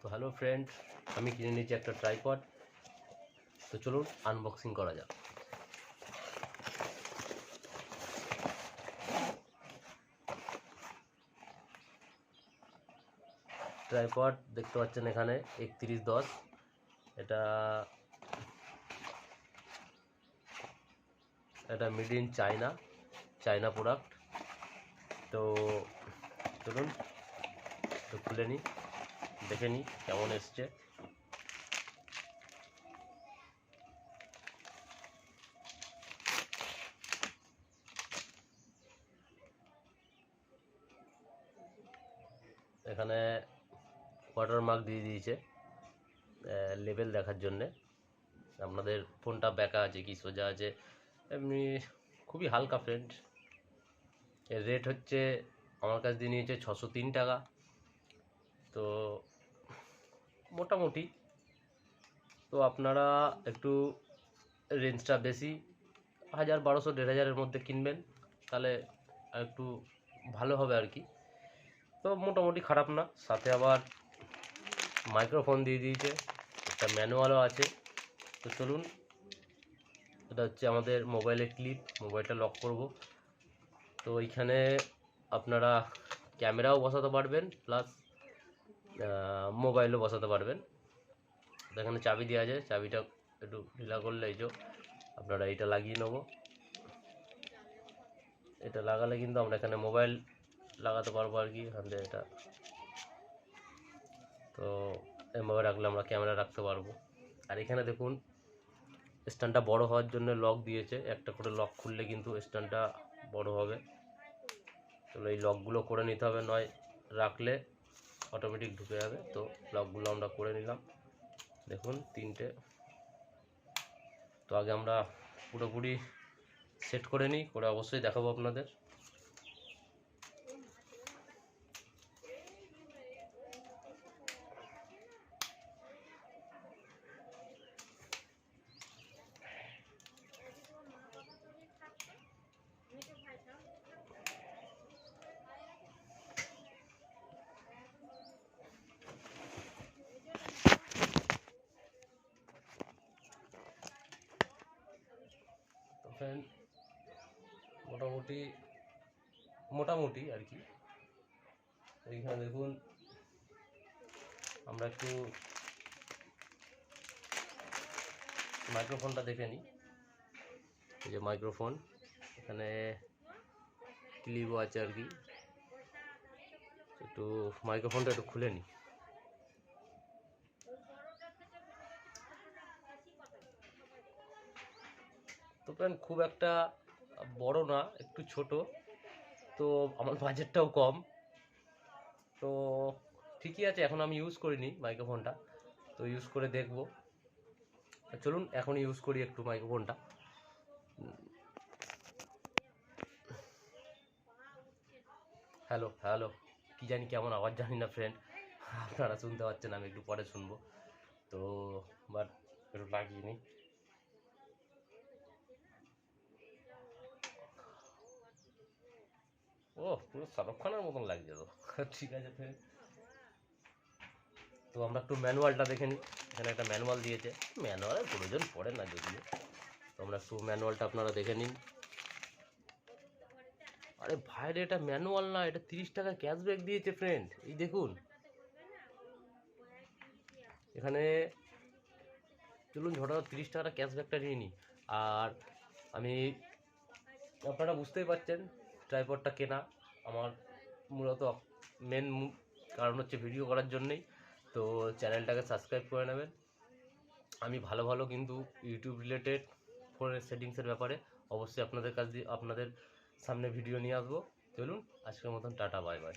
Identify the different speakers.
Speaker 1: তো hello friend আমি কিনে নিয়েছি একটা ট্রাইপড তো চলুন আনবক্সিং করা যাক। ট্রাইপড দেখতে পাচ্ছেন এখানে একত্রিশ দশ। এটা এটা made in China China product তো চলুন, তো খুলে নিই। দেখে নিই কেমন এসছে। এখানে ওয়াটার মার্ক দিয়ে দিয়েছে লেভেল দেখার জন্যে। আপনাদের ফোনটা ব্যাকা আছে কি সোজা আছে, এমনি খুবই হালকা ফ্রেন্ড এর রেট হচ্ছে, আমার কাছ দিয়ে নিয়েছে ছশো তিন টাকা। তো মোটামুটি। তো আপনারা একটু রেঞ্জটা বেশি, হাজার বারোশো, দেড় হাজারের মধ্যে কিনবেন, তাহলে একটু ভালো হবে আর কি। তো মোটামুটি খারাপ না, সাথে আবার মাইক্রোফোন দিয়ে দিয়েছে, একটা ম্যানুয়ালও আছে। তো চলুন, এটা হচ্ছে আমাদের মোবাইলের ক্লিপ মোবাইলটা লক করব। তো এইখানে আপনারা ক্যামেরাও বসাতে পারবেন প্লাস মোবাইলও বসাতে পারবেন। এখানে চাবি দেওয়া যায় চাবিটা একটু ঢিলা করলে এই যে আপনারা এটা লাগিয়ে নেব। এটা লাগালে কিন্তু আমরা এখানে মোবাইল লাগাতে পারব আর কি, এখান এটা। তো এভাবে রাখলে আমরা ক্যামেরা রাখতে পারব। আর এখানে দেখুন, স্ট্যান্ডটা বড় হওয়ার জন্য লক দিয়েছে। একটা করে লক খুললে কিন্তু স্ট্যান্ডটা বড় হবে। চলো এই লকগুলো করে নিতে হবে। নয়, রাখলে অটোমেটিক ঢুকে যাবে। তো ব্লকগুলো আমরা করে নিলাম। দেখুন, তিনটে। তো আগে আমরা পুরোপুরি সেট করে নিই, করে অবশ্যই দেখাবো আপনাদের তো ফ্রেন্ড মোটামুটি মোটামুটি আর কি। এইখানে দেখুন, আমরা একটু মাইক্রোফোনটা দেখে নিই। এই যে মাইক্রোফোন, এখানে ক্লিপও আছে আর কি। একটু মাইক্রোফোনটা একটু খুলে নিই। তো ফ্রেন্ড খুব একটা বড় না, একটু ছোট। তো আমার বাজেটটাও কম। তো ঠিকই আছে, এখন আমি ইউজ করিনি মাইক্রোফোনটা তো ইউজ করে দেখব। চলুন, এখন ইউজ করি একটু মাইক্রোফোনটা হ্যালো হ্যালো কি জানি কেমন আওয়াজ, জানি না ফ্রেন্ড আপনারা শুনতে পাচ্ছেন, আমি একটু পরে শুনব। তো বাট একটু লাগিয়ে নিই। ও পুরো শাহরুখ খানের মতন লাগছে তো। ঠিক আছে ফ্রেন্ড তো আমরা একটু ম্যানুয়ালটা দেখে নিই। এখানে একটা ম্যানুয়াল দিয়েছে। ম্যানুয়ালের প্রয়োজন পড়ে না যদিও তো আমরা একটু ম্যানুয়ালটা আপনারা দেখে নিন। আরে ভাইরে এটা ম্যানুয়াল না এটা তিরিশ টাকা ক্যাশব্যাক দিয়েছে ফ্রেন্ড এই দেখুন। এখানে চলুন ঝটাটা তিরিশ টাকাটা ক্যাশব্যাকটা নিয়ে নিই। আর আমি আপনারা বুঝতেই পারছেন ট্রাইপডটা কেনা আমার মূলত মেন কারণ হচ্ছে ভিডিও করার জন্যেই। তো চ্যানেলটাকে সাবস্ক্রাইব করে নেবেন। আমি ভালো ভালো কিন্তু ইউটিউব রিলেটেড ফোনের সেটিংসের ব্যাপারে অবশ্যই আপনাদের কাছ দিয়ে, আপনাদের সামনে ভিডিও নিয়ে আসব। চলুন, আজকের মতন টাটা বাই বাই